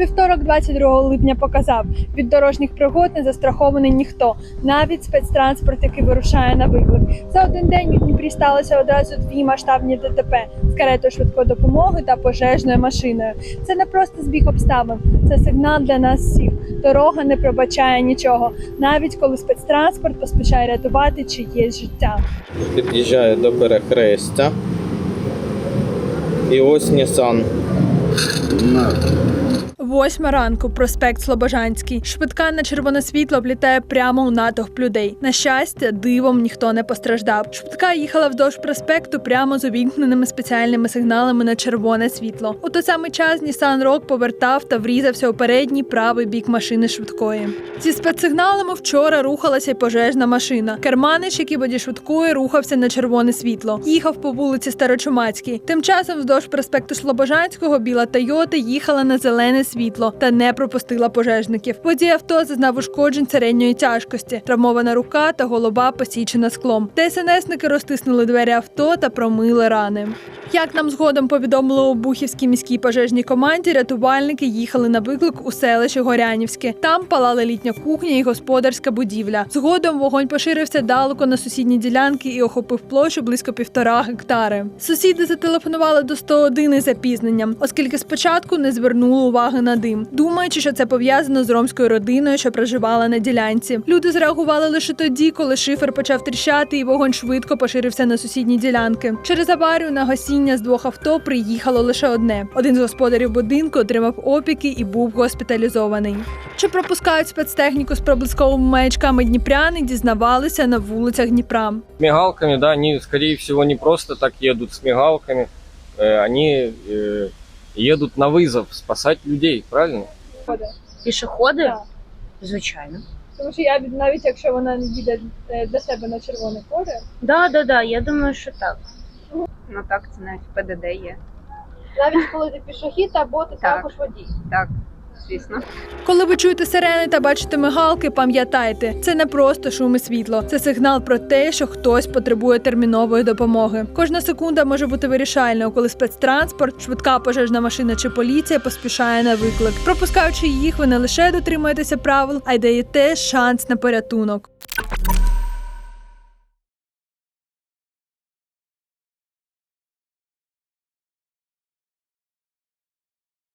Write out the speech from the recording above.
Вівторок, 22 липня, показав від дорожніх пригод не застрахований ніхто, навіть спецтранспорт, який вирушає на виклик. За один день у Дніпрі сталося одразу дві масштабні ДТП з каретою швидкої допомоги та пожежною машиною. Це не просто збіг обставин, це сигнал для нас всіх. Дорога не пробачає нічого, навіть коли спецтранспорт поспішає рятувати чиєсь життя. Під'їжджаю до перехрестя. І ось Нісан. Восьма ранку, проспект Слобожанський. Швидка на червоне світло влітає прямо у натовп людей. На щастя, дивом ніхто не постраждав. Швидка їхала вздовж проспекту прямо з увімкненими спеціальними сигналами на червоне світло. У той самий час Нісан Рок повертав та врізався у передній правий бік машини швидкої. Зі спецсигналами вчора рухалася й пожежна машина. Керманич, який водій швидкої, рухався на червоне світло. Їхав по вулиці Старочумацькій. Тим часом вздовж проспекту Слобожанського біла Тойота їхала на зелене світло та не пропустила пожежників. Водій авто зазнав ушкоджень середньої тяжкості, травмована рука та голова посічена склом. ДСНСники розтиснули двері авто та промили рани. Як нам згодом повідомили у Бухівській міській пожежній команді, рятувальники їхали на виклик у селище Горянівське. Там палала літня кухня і господарська будівля. Згодом вогонь поширився далеко на сусідні ділянки і охопив площу близько півтора гектари. Сусіди зателефонували до 101 із запізненням, оскільки спочатку не звернули уваги на дим, думаючи, що це пов'язано з ромською родиною, що проживала на ділянці. Люди зреагували лише тоді, коли шифер почав тріщати, і вогонь швидко поширився на сусідні ділянки. Через аварію на гасіння з двох авто приїхало лише одне. Один з господарів будинку отримав опіки і був госпіталізований. Чи пропускають спецтехніку з проблисковими маячками дніпряни, дізнавалися на вулицях Дніпра. мигалками, да, они, скорее всего, не просто так едут с мигалками, э, они э, едут на вызов спасать людей, правильно? Пішоходи? Так. Звичайно. Тому що я навіть якщо вона не їде до себе на червоне поле, Да, да, да, я думаю, що так. Ну так, це навіть в ПДД є. навіть коли ти пішохід або ти Так. також водій. Так, звісно. Коли ви чуєте сирени та бачите мигалки, пам'ятайте, це не просто шум і світло, це сигнал про те, що хтось потребує термінової допомоги. Кожна секунда може бути вирішальною, коли спецтранспорт, швидка пожежна машина чи поліція поспішає на виклик. Пропускаючи їх, ви не лише дотримуєтеся правил, а й даєте шанс на порятунок.